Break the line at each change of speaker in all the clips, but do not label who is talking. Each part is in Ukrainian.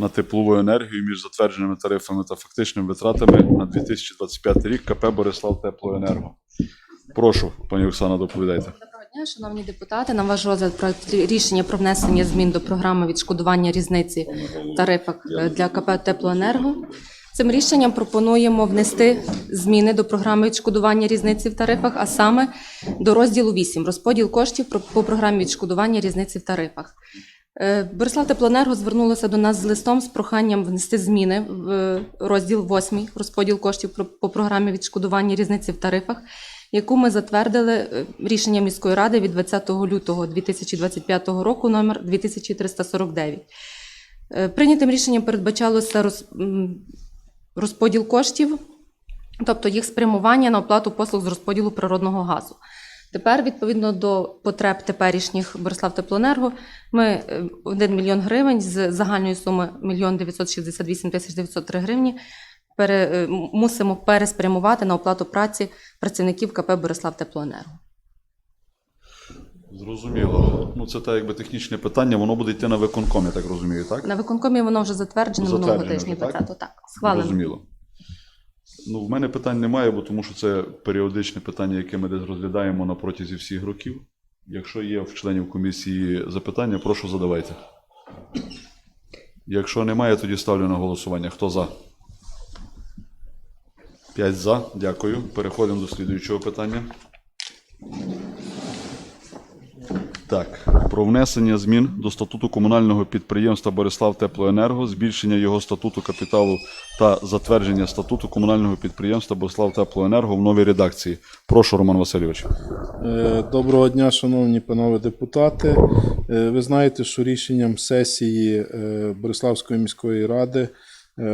на теплову енергію між затвердженими тарифами та фактичними витратами на 2025 рік КП Борислав Теплоенерго. Прошу, пані Оксана, доповідайте.
Дня, шановні депутати. На ваш розгляд проект рішення про внесення змін до програми відшкодування різниці в тарифах для КП Теплоенерго. Цим рішенням пропонуємо внести зміни до програми відшкодування різниці в тарифах, а саме до розділу 8 розподіл коштів про- по програмі відшкодування різниці в тарифах. Е, Борислав Теплоенерго звернулося до нас з листом з проханням внести зміни в е, розділ 8 розподіл коштів по програмі відшкодування різниці в тарифах, яку ми затвердили е, рішенням міської ради від 20 лютого 2025 року номер 2349. Е, Прийнятим рішенням передбачалося розподіл коштів, тобто їх спрямування на оплату послуг з розподілу природного газу. Тепер, відповідно до потреб теперішніх Борислав Теплоенерго, ми е, 1 мільйон гривень з загальної суми 1 968 тисяч 903 гривні пере, е, мусимо переспрямувати на оплату праці працівників КП Борислав Теплоенерго.
Зрозуміло. Ну, це так, якби технічне питання, воно буде йти на виконком, я так розумію, так?
На виконкомі воно вже затверджено минулого
Затверджено
тижня,
вже, так?
так. Схвалено.
Зрозуміло. Ну, в мене питань немає, бо тому що це періодичне питання, яке ми десь розглядаємо на протязі всіх років. Якщо є в членів комісії запитання, прошу задавайте. Якщо немає, тоді ставлю на голосування. Хто за? П'ять за. Дякую. Переходимо до слідуючого питання. Так, про внесення змін до статуту комунального підприємства Борислав Теплоенерго, збільшення його статуту капіталу та затвердження статуту комунального підприємства Борислав Теплоенерго в новій редакції. Прошу, Роман Васильович.
Е, Доброго дня, шановні панове депутати. Е, Ви знаєте, що рішенням сесії е, Бориславської міської ради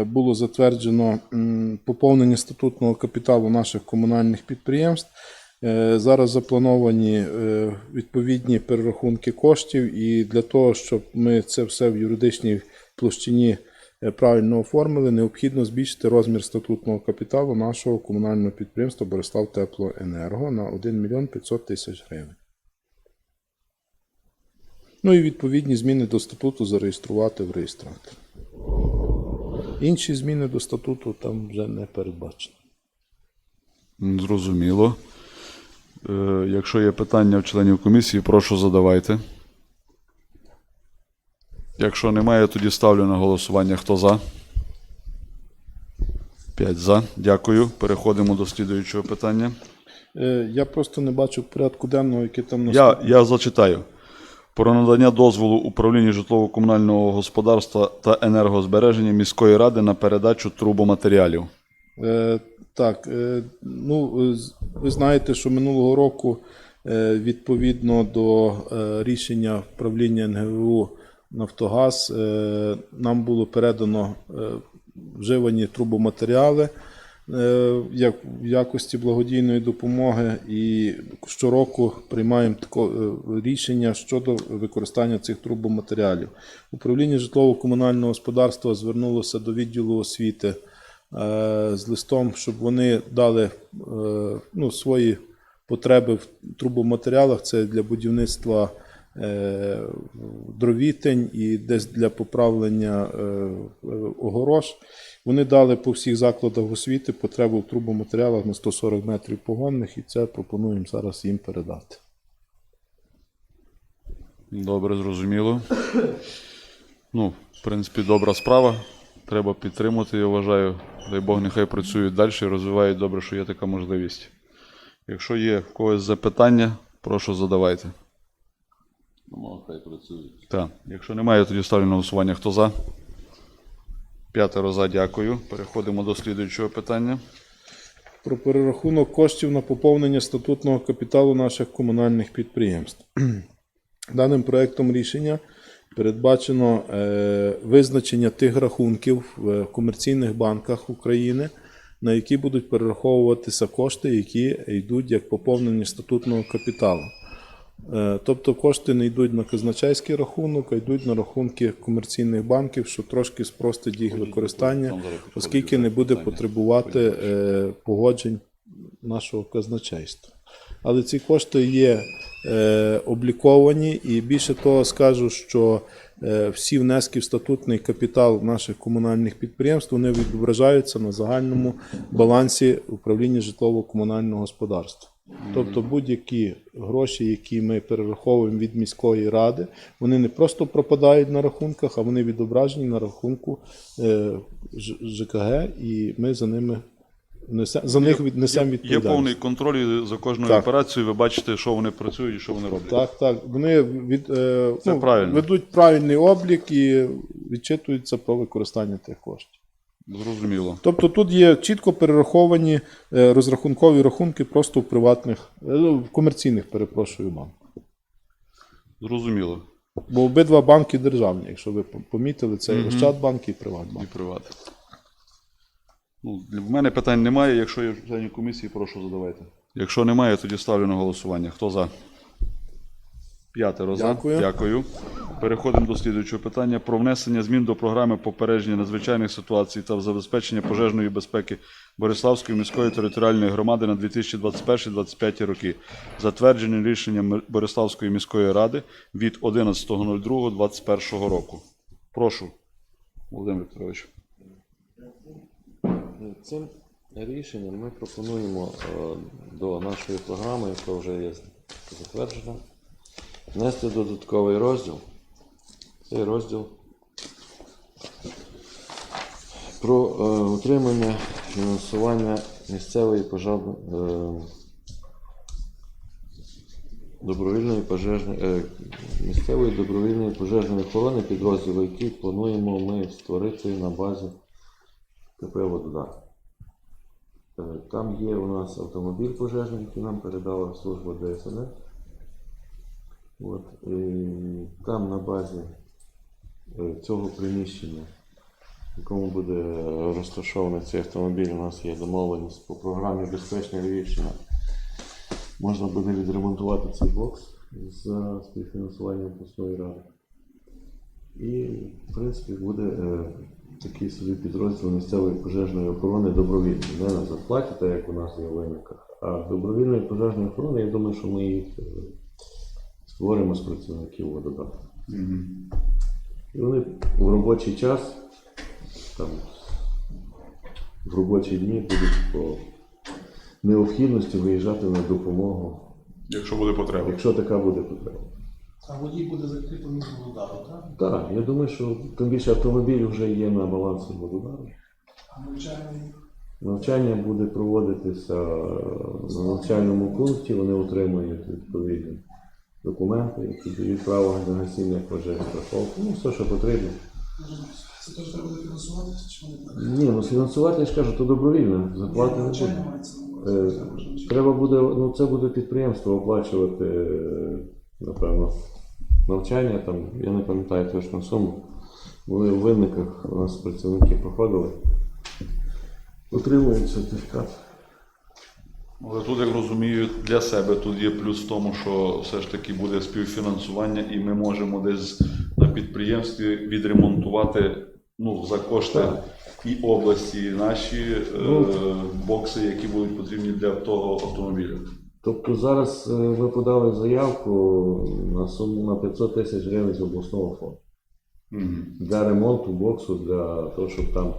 було затверджено поповнення статутного капіталу наших комунальних підприємств. Е, Зараз заплановані е, відповідні перерахунки коштів, і для того, щоб ми це все в юридичній площині е, правильно оформили, необхідно збільшити розмір статутного капіталу нашого комунального підприємства Борислав Теплоенерго на 1 мільйон 500 тисяч гривень. Ну і відповідні зміни до статуту зареєструвати в реєстраторі. Інші зміни до статуту там вже не передбачені.
Зрозуміло. Е, Якщо є питання в членів комісії, прошу задавайте. Якщо немає, тоді ставлю на голосування. Хто за? П'ять за. Дякую. Переходимо до слідуючого питання.
Е, Я просто не бачу порядку денного, який там
Я, я зачитаю. Про надання дозволу управління житлово-комунального господарства та енергозбереження міської ради на передачу трубоматеріалів.
Так, е, ну, е, ви знаєте, що минулого року, е, відповідно до рішення правління НГВУ Нафтогаз, нам було передано вживані трубоматеріали як в якості благодійної допомоги, і щороку приймаємо тако, рішення щодо використання цих трубоматеріалів. Управління житлово-комунального господарства звернулося до відділу освіти з листом, щоб вони дали е, ну, свої потреби в трубоматеріалах. Це для будівництва е, дровітень і десь для поправлення е, е, огорож. Вони дали по всіх закладах освіти потребу в трубоматеріалах на 140 метрів погонних, і це пропонуємо зараз їм передати.
Добре, зрозуміло. Ну, в принципі, добра справа. Треба підтримати, я вважаю. Дай Бог, нехай працюють далі і розвивають добре, що є така можливість. Якщо є в когось запитання, прошу задавайте.
Ну, хай працюють.
Так, якщо немає, тоді ставлю на голосування. Хто за? П'ятеро за, дякую. Переходимо до слідуючого питання.
про перерахунок коштів на поповнення статутного капіталу наших комунальних підприємств. Даним проектом рішення передбачено е, визначення тих рахунків в комерційних банках України, на які будуть перераховуватися кошти, які йдуть як поповнення статутного капіталу. Е, Тобто кошти не йдуть на казначейський рахунок, а йдуть на рахунки комерційних банків, що трошки спростить їх використання, оскільки не буде потребувати е, погоджень нашого казначейства. Але ці кошти є е, обліковані, і більше того скажу, що е, всі внески в статутний капітал наших комунальних підприємств вони відображаються на загальному балансі управління житлово-комунального господарства. Тобто будь-які гроші, які ми перераховуємо від міської ради, вони не просто пропадають на рахунках, а вони відображені на рахунку е, ЖКГ, і ми за ними несе, за них віднесемо
Є
відповідальність.
повний контроль і за кожною
Так.
операцією, ви бачите, що вони працюють і що вони роблять.
Так, так. Вони від, е,
Це
ну,
правильно.
ведуть правильний облік і відчитуються про використання тих коштів.
Зрозуміло.
Тобто тут є чітко перераховані е, розрахункові рахунки просто в приватних, е, ну, в комерційних, перепрошую, банках.
Зрозуміло.
Бо обидва банки державні, якщо ви помітили, це і Ощадбанк і
І
Приватбанк.
приват. Ну, в мене питань немає. Якщо є членів комісії, прошу задавайте. Якщо немає, тоді ставлю на голосування. Хто за? П'ятеро за.
Дякую.
Дякую. Переходимо до слідуючого питання про внесення змін до програми попередження надзвичайних ситуацій та забезпечення пожежної безпеки Бориславської міської територіальної громади на 2021-2025 роки, затверджене рішенням Бориславської міської ради від 11.02.2021 року. Прошу, Володимир Вікторович.
Цим рішенням ми пропонуємо е, до нашої програми, яка вже є затверджена, внести додатковий розділ. Цей розділ про е, утримання фінансування місцевої пожежної е, добровільної пожежної місцевої добровільної пожежної охорони підрозділу, який плануємо ми створити на базі КП «Вододар». Е, Там є у нас автомобіль пожежний, який нам передала служба ДСНС. От, і там на базі е, цього приміщення, в якому буде розташований цей автомобіль, у нас є домовленість по програмі Безпечна Львівщина. Можна буде відремонтувати цей бокс за співфінансуванням обласної ради. І, в принципі, буде е, такий собі підрозділ місцевої пожежної охорони добровільний. Не на зарплаті, так як у нас є в виниках, а добровільної пожежної охорони, я думаю, що ми їх е, створимо з працівників вододатку. І вони в робочий час, там, в робочі дні будуть по необхідності виїжджати на допомогу,
Якщо буде потреба.
якщо така буде потреба.
А водій буде закрито від удару, так?
Так, я думаю, що тим більше автомобіль вже є на балансі вододару.
А навчальний
Навчання буде проводитися на навчальному пункті, вони отримують відповідні документи, які дають право на гасіння пожежі, страховку, ну все, що потрібно.
це теж треба буде фінансуватися, чи вони так?
Ні, ну фінансувати, я ж кажу, то добровільно, заплати не
Навчання
буде.
мається на
Е,
увазі.
Треба буде, ну це буде підприємство оплачувати, е, напевно, навчання, там, я не пам'ятаю точну суму. Були в винниках, у нас працівники проходили, отримують сертифікат.
Але тут, як розумію, для себе тут є плюс в тому, що все ж таки буде співфінансування, і ми можемо десь на підприємстві відремонтувати ну, за кошти і області, і наші е, бокси, які будуть потрібні для того автомобіля.
Тобто зараз е, ми подали заявку на суму на 500 тисяч гривень з обласного фонду для ремонту боксу, для того, щоб там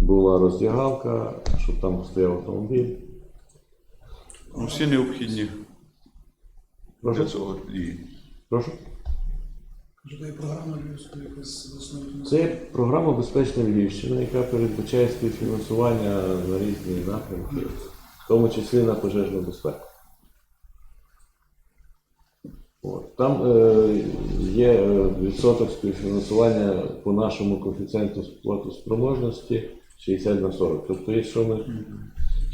була роздягалка, щоб там стояв автомобіль.
Ну, всі необхідні для
Прошу?
цього дії.
Прошу.
Львівської якось
Це є програма Безпечна Львівщина, яка передбачає співфінансування на різні напрямки, в тому числі на пожежну безпеку. От. Там е, є е, відсоток співфінансування по нашому коефіцієнту сплатоспроможності 60 на 40. Тобто, якщо ми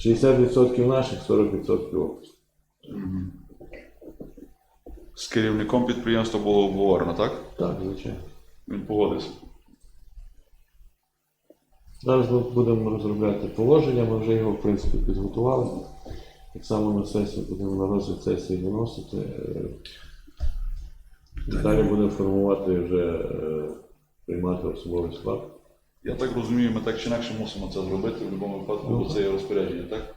60% наших, 40% області.
З керівником підприємства було обговорено, так?
Так, звичайно.
Він погодився.
Зараз ми будемо розробляти положення, ми вже його, в принципі, підготували. Так само на сесію будемо на розгляд сесії виносити. Далі будемо формувати вже е, приймати особовий склад.
Я так розумію, ми так чи інакше мусимо це зробити в будь-якому випадку, бо це є розпорядження, так?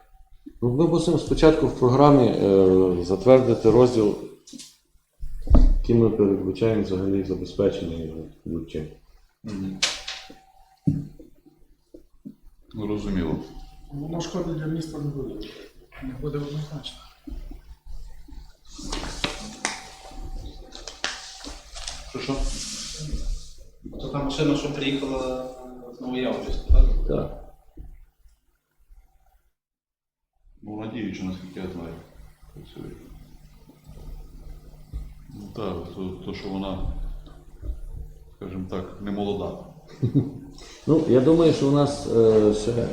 Ну, Ми мусимо спочатку в програмі е, затвердити розділ які ми передбачаємо взагалі забезпечені будь-чим.
Зрозуміло.
Воно шкоди для міста не буде. Не буде однозначно.
Що що?
То та машина, що приїхала з Новоявчиська, так?
Так.
Ну, надіючи, наскільки я знаю. Працює. Ну так, то, то, що вона, скажімо так, не молода.
Ну, я думаю, що у нас е, ще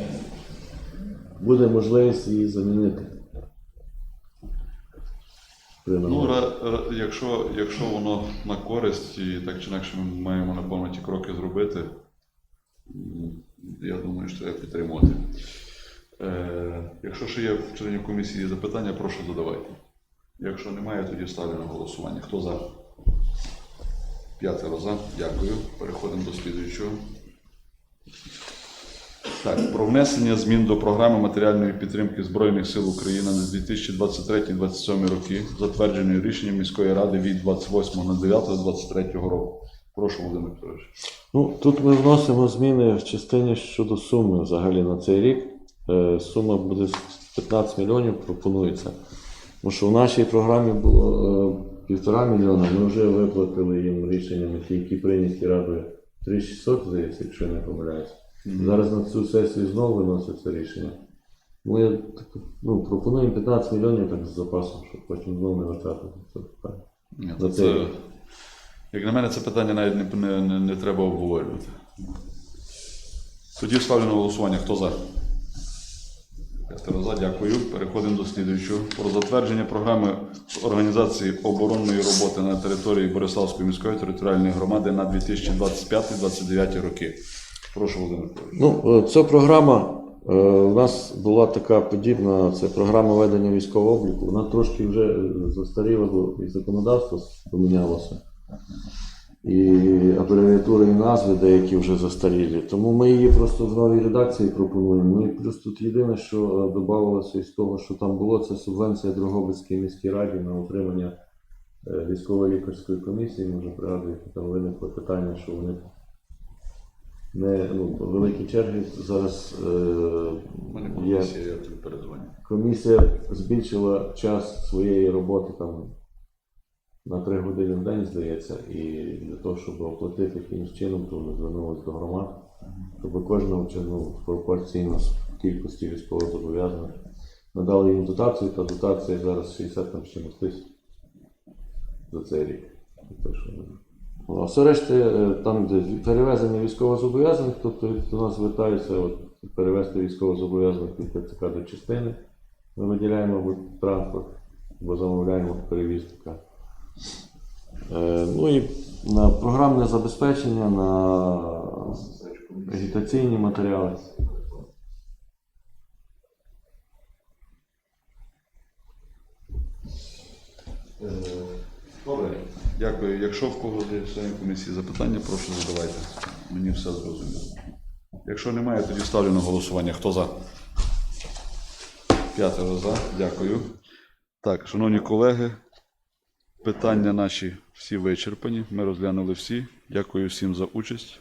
буде можливість її замінити.
Ну,
нагоді.
ра, якщо, якщо воно на користь, і так чи інакше ми маємо напевно ті кроки зробити, я думаю, що треба підтримувати. Е, якщо ще є в членів комісії запитання, прошу задавайте. Якщо немає, тоді ставлю на голосування. Хто за? П'ятеро за. Дякую. Переходимо до слідуючого. Так, про внесення змін до програми матеріальної підтримки Збройних сил України на 2023-2027 роки, затвердженої рішенням міської ради від 28.09.2023 року. Прошу, Володимир Петрович.
Ну, тут ми вносимо зміни в частині щодо суми взагалі на цей рік. Е, Сума буде 15 мільйонів, пропонується. Тому що в нашій програмі було е, півтора мільйона, ми вже виплатили їм рішеннями, ті, які прийняті радою 3600, здається, якщо я не помиляюся. Зараз на цю сесію знову виноситься рішення. Ми ну, пропонуємо 15 мільйонів так з запасом, щоб потім знову не витратити це питання.
Ні,
За
це, як на мене, це питання навіть не, не, не, не треба обговорювати. Тоді ставлю на голосування. Хто за? П'ятеро дякую. Переходимо до слідуючого. Про затвердження програми організації оборонної роботи на території Бориславської міської територіальної громади на 2025-2029 роки. Прошу, Володимир.
Ну, е, ця програма е, у нас була така подібна, це програма ведення військового обліку. Вона трошки вже е, застаріла, і законодавство помінялося. І абревіатури і назви деякі вже застарілі. Тому ми її просто в новій редакції пропонуємо. Ну і плюс тут єдине, що е, додавалося із того, що там було, це субвенція Дрогобицькій міській раді на утримання е, військової лікарської комісії. Може пригадуєте, там виникло питання, що вони не ну, великі черги зараз е, є.
Комісія
збільшила час своєї роботи там на 3 години в день, здається, і для того, щоб оплатити якимось чином, то ми звернулися до громад, щоб кожного ну, пропорційно з кількості військовозобов'язаних надали їм дотацію, та дотація зараз 60 там чимось тисяч за цей рік. Ну, А все решти, е, там, де перевезення військовозобов'язаних, тобто до нас звертаються от, перевезти військовозобов'язаних від ТЦК до частини. Ми виділяємо транспорт, або замовляємо перевізника. Е, ну і на програмне забезпечення, на агітаційні матеріали.
Е, Добре, дякую. Якщо в когось є членів комісії запитання, прошу задавайте. Мені все зрозуміло. Якщо немає, тоді ставлю на голосування. Хто за? П'ятеро за. Дякую. Так, шановні колеги, питання наші всі вичерпані. Ми розглянули всі. Дякую всім за участь.